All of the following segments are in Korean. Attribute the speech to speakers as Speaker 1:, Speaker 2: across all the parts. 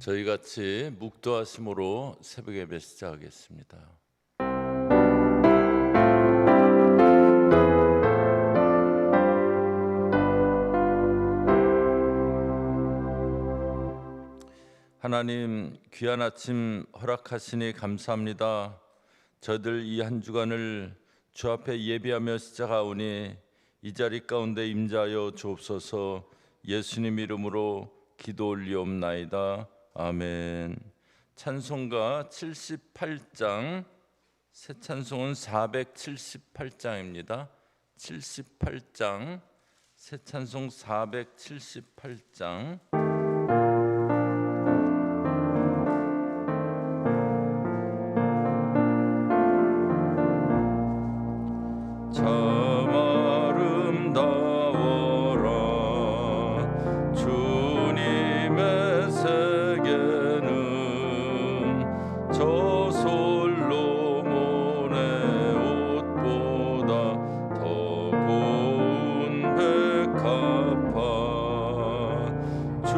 Speaker 1: 저희 같이 묵도하심으로 새벽 예배 시작하겠습니다. 하나님 귀한 아침 허락하시니 감사합니다. 저들 이 한 주간을 주 앞에 예배하며 시작하오니 이 자리 가운데 임자여 주옵소서 예수님 이름으로 기도 올리옵나이다. 아멘. 찬송가 78장 새 찬송은 478장입니다. 78장 새 찬송 478장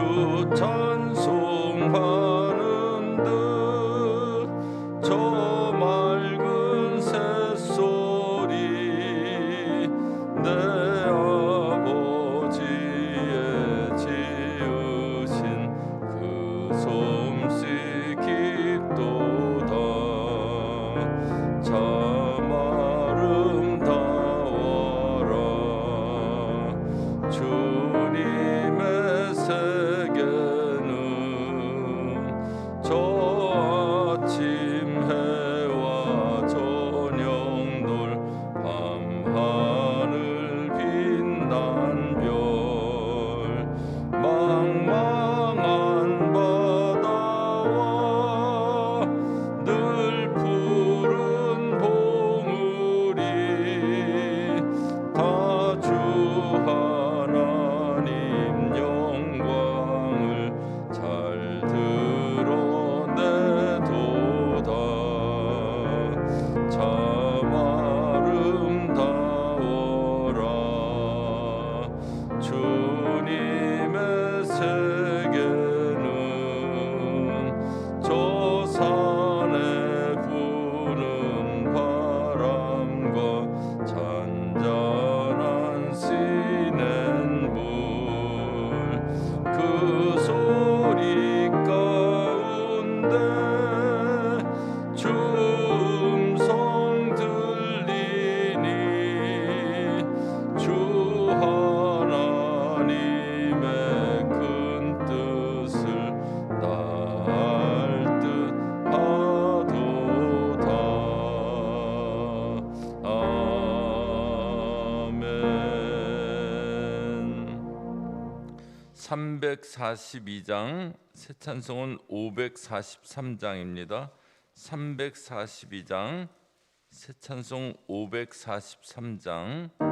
Speaker 1: 주찬 342장 새 찬송은 543장입니다. 342장 새 찬송 543장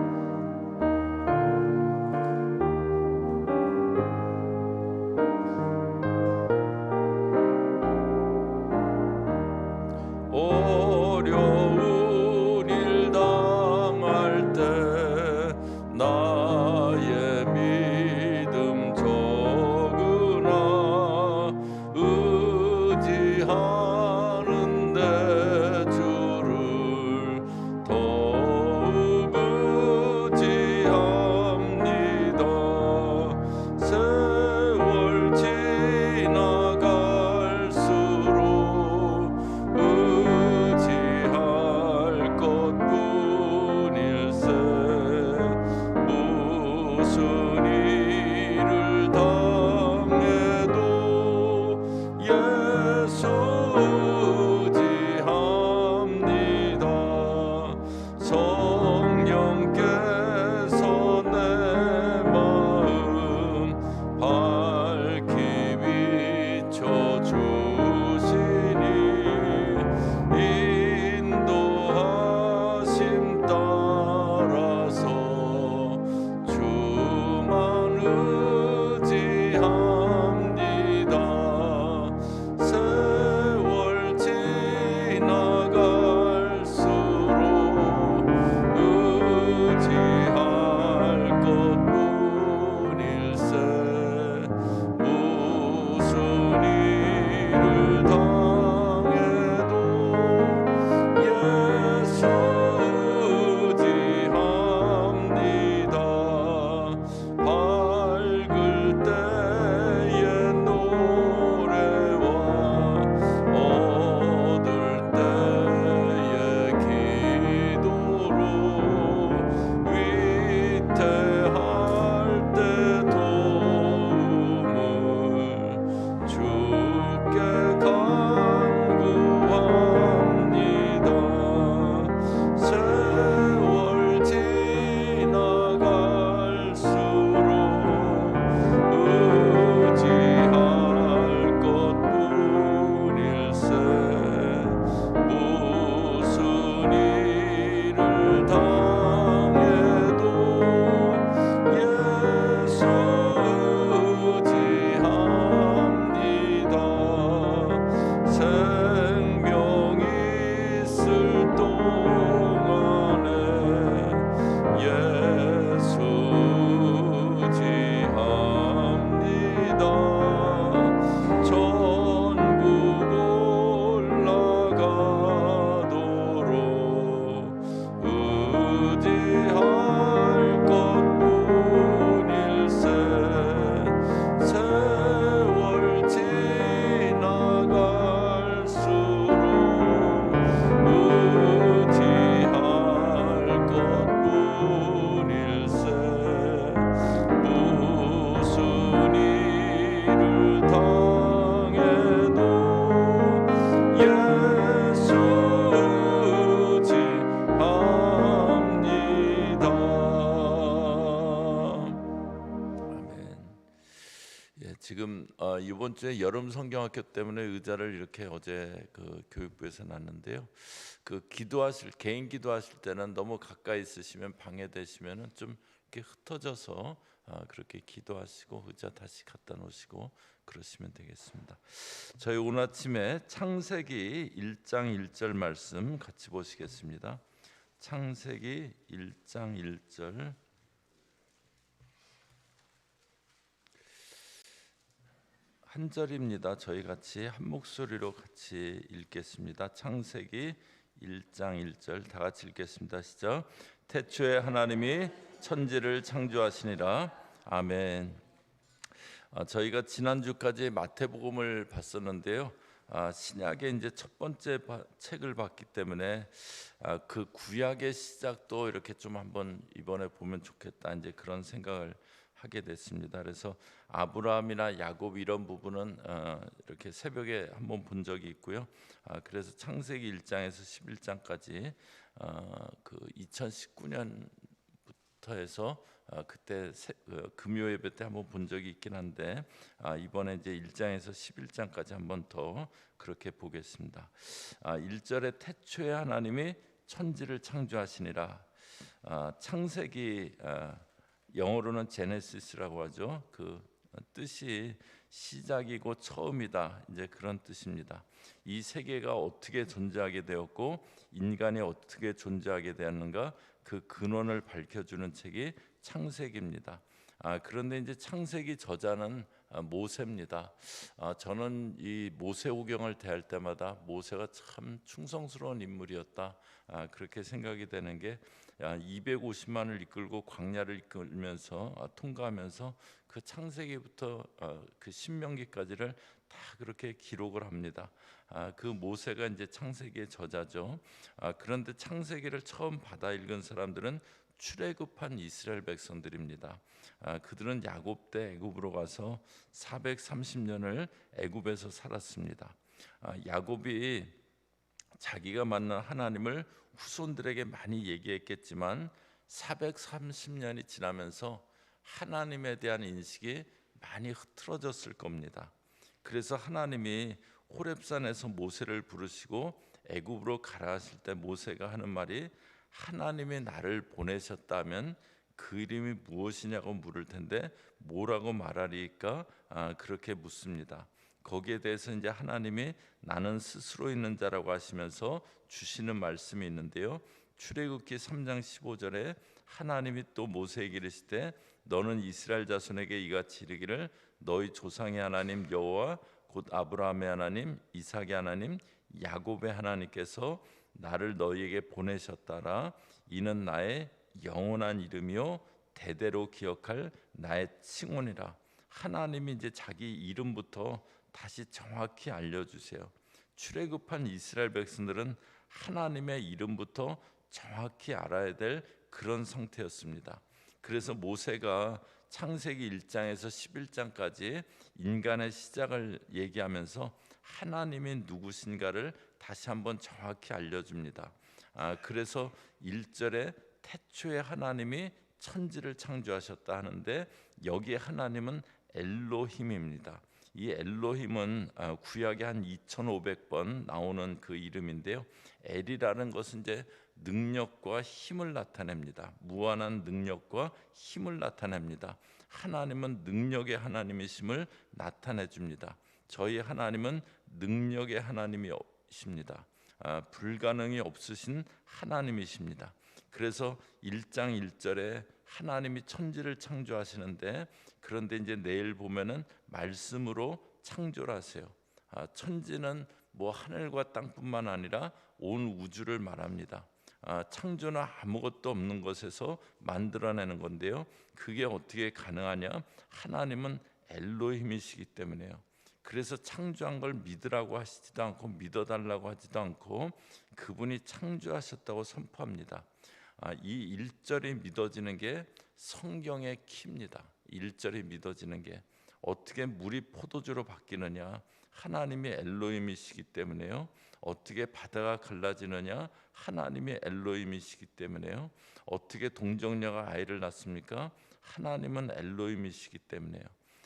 Speaker 1: 여름 성경학교 때문에 의자를 이렇게 어제 그 교육부에서 놨는데요. 그 기도하실 개인 기도하실 때는 너무 가까이 있으시면 방해되시면은 좀 이렇게 흩어져서 아, 그렇게 기도하시고 의자 다시 갖다 놓으시고 그러시면 되겠습니다. 저희 오늘 아침에 창세기 1장 1절 말씀 같이 보시겠습니다. 창세기 1장 1절 한 절입니다. 저희 같이 한 목소리로 같이 읽겠습니다. 창세기 1장 1절 다 같이 읽겠습니다. 시작. 태초에 하나님이 천지를 창조하시니라. 아멘. 아, 저희가 지난주까지 마태복음을 봤었는데요. 아, 신약의 이제 첫 번째 바, 책을 봤기 때문에 아, 그 구약의 시작도 이렇게 좀 한번 이번에 보면 좋겠다 이제 그런 생각을 하게 됐습니다. 그래서 아브라함이나 야곱 이런 부분은 어, 이렇게 새벽에 한번 본 적이 있고요. 아, 그래서 창세기 1장에서 11장까지 어, 그 2019년부터 해서 어, 그때 세, 어, 금요 예배 때 한번 본 적이 있긴 한데 아, 이번에 이제 1장에서 11장까지 한번 더 그렇게 보겠습니다. 아, 1절에 태초에 하나님이 천지를 창조하시니라. 아, 창세기 아, 영어로는 제네시스라고 하죠. 그 뜻이 시작이고 처음이다. 이제 그런 뜻입니다. 이 세계가 어떻게 존재하게 되었고 인간이 어떻게 존재하게 되었는가 그 근원을 밝혀주는 책이 창세기입니다. 아, 그런데 이제 창세기 저자는 아, 모세입니다. 아, 저는 이 모세 오경을 대할 때마다 모세가 참 충성스러운 인물이었다. 아, 그렇게 생각이 되는 게 250만을 이끌고 광야를 이끌면서 아, 통과하면서 그 창세기부터 아, 그 신명기까지를 다 그렇게 기록을 합니다. 아, 그 모세가 이제 창세기의 저자죠. 그런데 창세기를 처음 받아 읽은 사람들은 출애굽한 이스라엘 백성들입니다. 그들은 야곱 때 애굽으로 가서 430년을 애굽에서 살았습니다. 야곱이 자기가 만난 하나님을 후손들에게 많이 얘기했겠지만 430년이 지나면서 하나님에 대한 인식이 많이 흐트러졌을 겁니다. 그래서 하나님이 호렙산에서 모세를 부르시고 애굽으로 가라 하실 때 모세가 하는 말이 하나님이 나를 보내셨다면 그 이름이 무엇이냐고 물을 텐데 뭐라고 말하리까 아, 그렇게 묻습니다. 거기에 대해서 이제 하나님이 나는 스스로 있는 자라고 하시면서 주시는 말씀이 있는데요. 출애굽기 3장 15절에 하나님이 또 모세에게 이르시되 너는 이스라엘 자손에게 이같이 이르기를 너희 조상의 하나님 여호와 곧 아브라함의 하나님 이삭의 하나님 야곱의 하나님께서 나를 너희에게 보내셨다라 이는 나의 영원한 이름이요 대대로 기억할 나의 칭원이라 하나님이 이제 자기 이름부터 다시 정확히 알려주세요. 출애굽한 이스라엘 백성들은 하나님의 이름부터 정확히 알아야 될 그런 상태였습니다. 그래서 모세가 창세기 1장에서 11장까지 인간의 시작을 얘기하면서 하나님이 누구신가를 다시 한번 정확히 알려줍니다. 아, 그래서 1절에 태초에 하나님이 천지를 창조하셨다 하는데 여기에 하나님은 엘로힘입니다. 이 엘로힘은 아, 구약에 한 2,500번 나오는 그 이름인데요. 엘이라는 것은 이제 능력과 힘을 나타냅니다. 무한한 능력과 힘을 나타냅니다. 하나님은 능력의 하나님이심을 나타내 줍니다. 저희 하나님은 능력의 하나님이십니다. 아, 불가능이 없으신 하나님이십니다. 그래서 1장 1절에 하나님이 천지를 창조하시는데 그런데 이제 내일 보면은 말씀으로 창조를 하세요. 아, 천지는 뭐 하늘과 땅뿐만 아니라 온 우주를 말합니다. 아, 창조는 아무것도 없는 것에서 만들어내는 건데요. 그게 어떻게 가능하냐? 하나님은 엘로힘이시기 때문에요. 그래서 창조한 걸 믿으라고 하시지도 않고 믿어달라고 하지도 않고 그분이 창조하셨다고 선포합니다. 아, 이 1절이 믿어지는 게 성경의 키입니다. 1절이 믿어지는 게 어떻게 물이 포도주로 바뀌느냐? 하나님이 엘로임이시기 때문에요. 어떻게 바다가 갈라지느냐? 하나님이 엘로임이시기 때문에요. 어떻게 동정녀가 아이를 낳습니까? 하나님은 엘로임이시기 때문에요.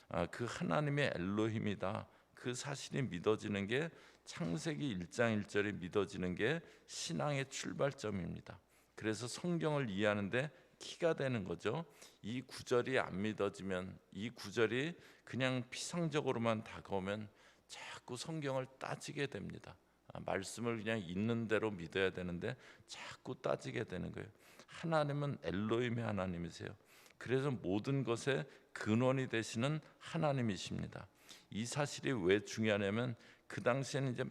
Speaker 1: 아, 그 하나님의 엘로힘이다. 그 사실이 믿어지는 게 창세기 1장 1절이 믿어지는 게 신앙의 출발점입니다. 그래서 성경을 이해하는데 키가 되는 거죠. 이 구절이 안 믿어지면 이 구절이 그냥 피상적으로만 다가오면 자꾸 성경을 따지게 됩니다. 아, 말씀을 그냥 있는 대로 믿어야 되는데 자꾸 따지게 되는 거예요. 하나님은 엘로임의 하나님이세요. 그래서 모든 것의 근원이 되시는 하나님이십니다. 이 사실이 왜 중요하냐면 그 당시에는 이제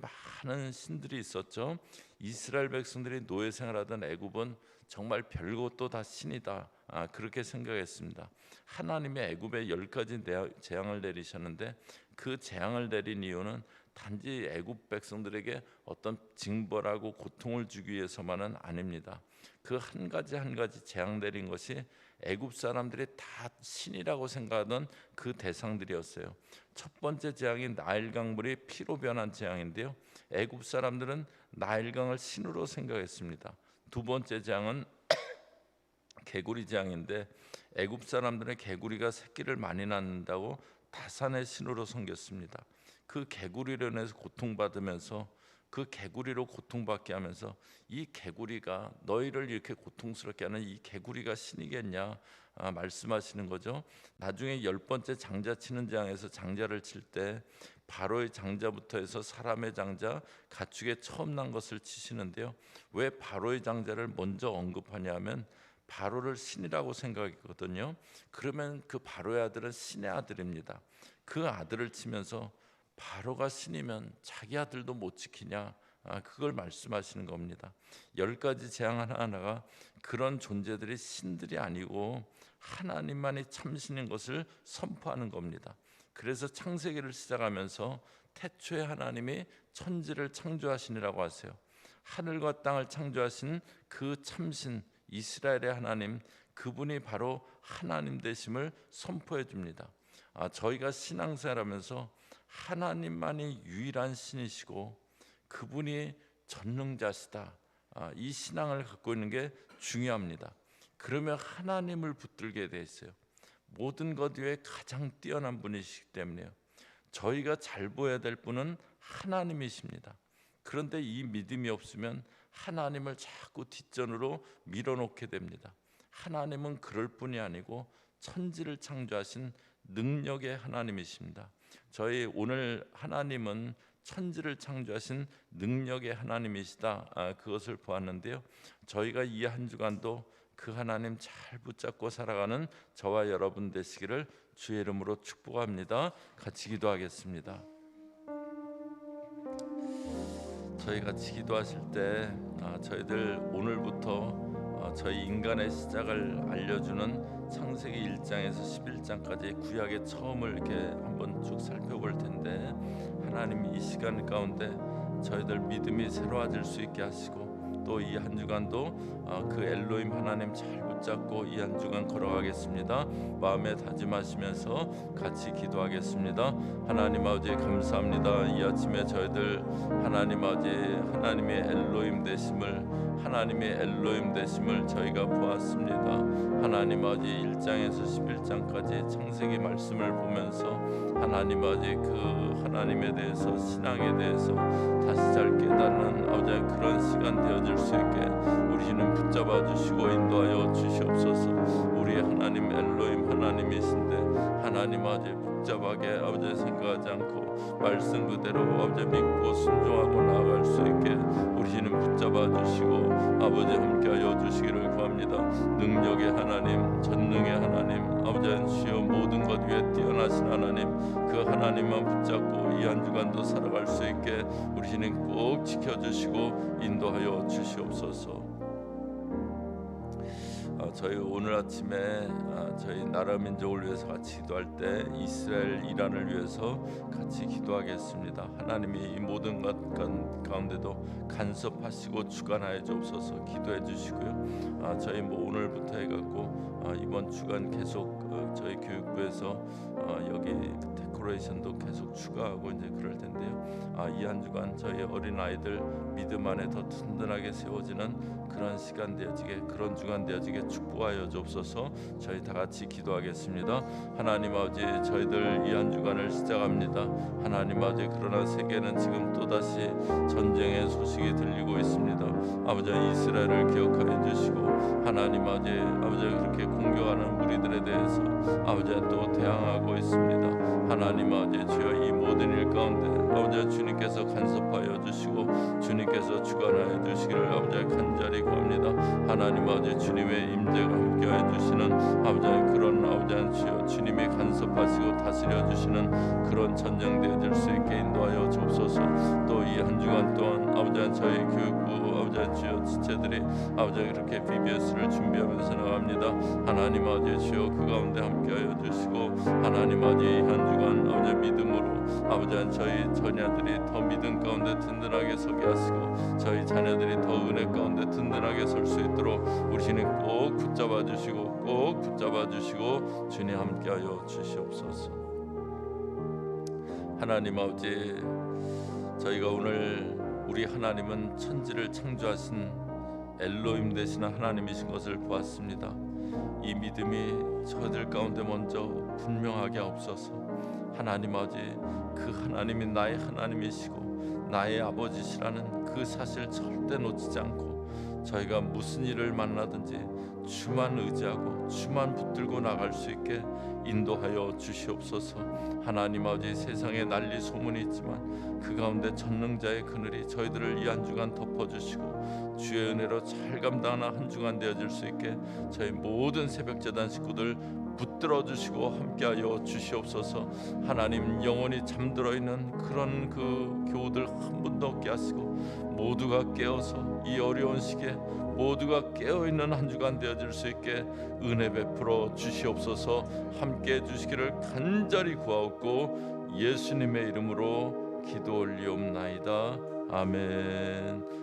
Speaker 1: 많은 신들이 있었죠. 이스라엘 백성들이 노예 생활하던 애굽은 정말 별것도 다 신이다. 아, 그렇게 생각했습니다. 하나님의 애굽에 열 가지 재앙을 내리셨는데 그 재앙을 내린 이유는 단지 애굽 백성들에게 어떤 징벌하고 고통을 주기 위해서만은 아닙니다. 그 한 가지 한 가지 재앙 내린 것이 애굽 사람들이 다 신이라고 생각하던 그 대상들이었어요. 첫 번째 재앙이 나일강 물이 피로 변한 재앙인데요. 애굽 사람들은 나일강을 신으로 생각했습니다. 두 번째 재앙은 개구리 재앙인데 애굽 사람들은 개구리가 새끼를 많이 낳는다고 다산의 신으로 섬겼습니다. 그 개구리로 인해서 고통받으면서 그 개구리로 고통받게 하면서 이 개구리가 너희를 이렇게 고통스럽게 하는 이 개구리가 신이겠냐 아, 말씀하시는 거죠. 나중에 열 번째 장자 치는 장에서 장자를 칠 때 바로의 장자부터 해서 사람의 장자, 가축의 처음 난 것을 치시는데요. 왜 바로의 장자를 먼저 언급하냐면 바로를 신이라고 생각했거든요. 그러면 그 바로의 아들은 신의 아들입니다. 그 아들을 치면서 바로가 신이면 자기 아들도 못 지키냐? 아, 그걸 말씀하시는 겁니다. 열 가지 재앙 하나하나가 그런 존재들이 신들이 아니고 하나님만이 참신인 것을 선포하는 겁니다. 그래서 창세기를 시작하면서 태초에 하나님이 천지를 창조하시니라고 하세요. 하늘과 땅을 창조하신 그 참신 이스라엘의 하나님 그분이 바로 하나님 되심을 선포해 줍니다. 아, 저희가 신앙생활하면서 하나님만이 유일한 신이시고 그분이 전능자시다. 아, 이 신앙을 갖고 있는 게 중요합니다. 그러면 하나님을 붙들게 돼 있어요. 모든 것 위에 가장 뛰어난 분이시기 때문에요. 저희가 잘 보여야 될 분은 하나님이십니다. 그런데 이 믿음이 없으면 하나님을 자꾸 뒷전으로 밀어놓게 됩니다. 하나님은 그럴 뿐이 아니고 천지를 창조하신 능력의 하나님이십니다. 저희 오늘 하나님은 천지를 창조하신 능력의 하나님이시다. 아, 그것을 보았는데요. 저희가 이 한 주간도 그 하나님 잘 붙잡고 살아가는 저와 여러분 되시기를 주의 이름으로 축복합니다. 같이 기도하겠습니다. 저희 같이 기도하실 때 아, 저희들 오늘부터 어, 저희 인간의 시작을 알려주는 창세기 1장에서 11장까지 구약의 처음을 이렇게 한번 쭉 살펴볼 텐데 하나님 이 시간 가운데 저희들 믿음이 새로워질 수 있게 하시고 또 이 한 주간도 어, 그 엘로임 하나님 잘 붙잡고 이 한 주간 걸어 가겠습니다. 마음에 다짐하시면서 같이 기도하겠습니다. 하나님 아버지 감사합니다. 이 아침에 저희들 하나님 아버지 하나님의 엘로임 되심을 하나님의 엘로임 되심을 저희가 보았습니다. 하나님 아버지 1장에서 11장까지 창세기 말씀을 보면서 하나님 아버지 그 하나님에 대해서 신앙에 대해서 다시 잘 깨닫는 아버지 그런 시간 되어질 수 있게 우리는 붙잡아 주시고 인도하여 주시옵소서. 우리 하나님 엘로임 하나님이신데 하나님 아버지 복잡하게 아버지 생각하지 않고 말씀 그대로 아버지 믿고 순종하고 나아갈 수 있게 우리는 붙잡아 주시고 아버지 함께하여 주시기를 구합니다. 능력의 하나님, 전능의 하나님, 아버지 주여 모든 것 위에 뛰어나신 하나님, 그 하나님만 붙잡고 이 한 주간도 살아갈 수 있게 우리는 꼭 지켜주시고 인도하여 주시옵소서. 저희 오늘 아침에 아, 저희 나라 민족을 위해서 같이 기도할 때 이스라엘 이란을 위해서 같이 기도하겠습니다. 하나님이 이 모든 것 가운데도 간섭하시고 주관하여 주옵소서 기도해 주시고요. 아, 저희 뭐 오늘부터 해갖고 아, 이번 주간 계속 어, 저희 교육부에서 여기 데코레이션도 계속 추가하고 이제 그럴 텐데요. 아, 이 한 주간 저희 어린 아이들 믿음 안에 더 든든하게 세워지는 그런 시간 되어지게 그런 주간 되어지게 축복하여 주옵소서. 저희 다 같이 기도하겠습니다. 하나님 아버지 저희들 이 한 주간을 시작합니다. 하나님 아버지 그러나 세계는 지금 또 다시 전쟁의 소식이 들리고 있습니다. 아버지 이스라엘을 기억하여 주시고 하나님 아버지 아버지 그렇게 공격하는 무리들에 대해서 아버지 또 대항하고 있습니다. 하나님 아버지 주여 이 모든 일 가운데 아버지 주님께서 간섭하여 주시고 주님께서 주관하여 주시기를 아버지 간절히 구합니다. 하나님 아버지 주님의 임재가 함께하여 주시는 아버지 그런 아버지 주여 주님이 간섭하시고 다스려 주시는 그런 전쟁 되어 질 수 있게 인도하여 주옵소서. 또 이 한 주간 동안 아버지 저희 교육부 아버지 주여 지체들이 아버지 그렇게 BBS를 준비하면서 나갑니다. 하나님 아버지 주여 그 가운데 함께하여 주시고 하나님 아버지 이 한 주간 아버지 믿음으로 아버지 저희 자녀들이 더 믿음 가운데 든든하게 서게 하시고 저희 자녀들이 더 은혜 가운데 든든하게 설 수 있도록 우리 주님 꼭 붙잡아 주시고 꼭 붙잡아 주시고 주님 함께하여 주시옵소서. 하나님 아버지 저희가 오늘 우리 하나님은 천지를 창조하신 엘로임 되시는 하나님이신 것을 보았습니다. 이 믿음이 저들 가운데 먼저 분명하게 없어서 하나님 아버지 그 하나님이 나의 하나님이시고 나의 아버지시라는 그 사실 절대 놓치지 않고 저희가 무슨 일을 만나든지 주만 의지하고 주만 붙들고 나갈 수 있게 인도하여 주시옵소서. 하나님 아버지 세상에 난리 소문이 있지만 그 가운데 전능자의 그늘이 저희들을 이 한 주간 덮어주시고 주의 은혜로 잘 감당하는 한 주간 되어질 수 있게 저희 모든 새벽 재단 식구들 붙들어 주시고 함께하여 주시옵소서. 하나님 영원히 잠들어 있는 그런 그 교우들 한 분도 없게 하시고 모두가 깨어서 이 어려운 시기에 모두가 깨어 있는 한 주간 되어질 수 있게 은혜 베풀어 주시옵소서. 함께 해 주시기를 간절히 구하옵고 예수님의 이름으로 기도 올리옵나이다. 아멘.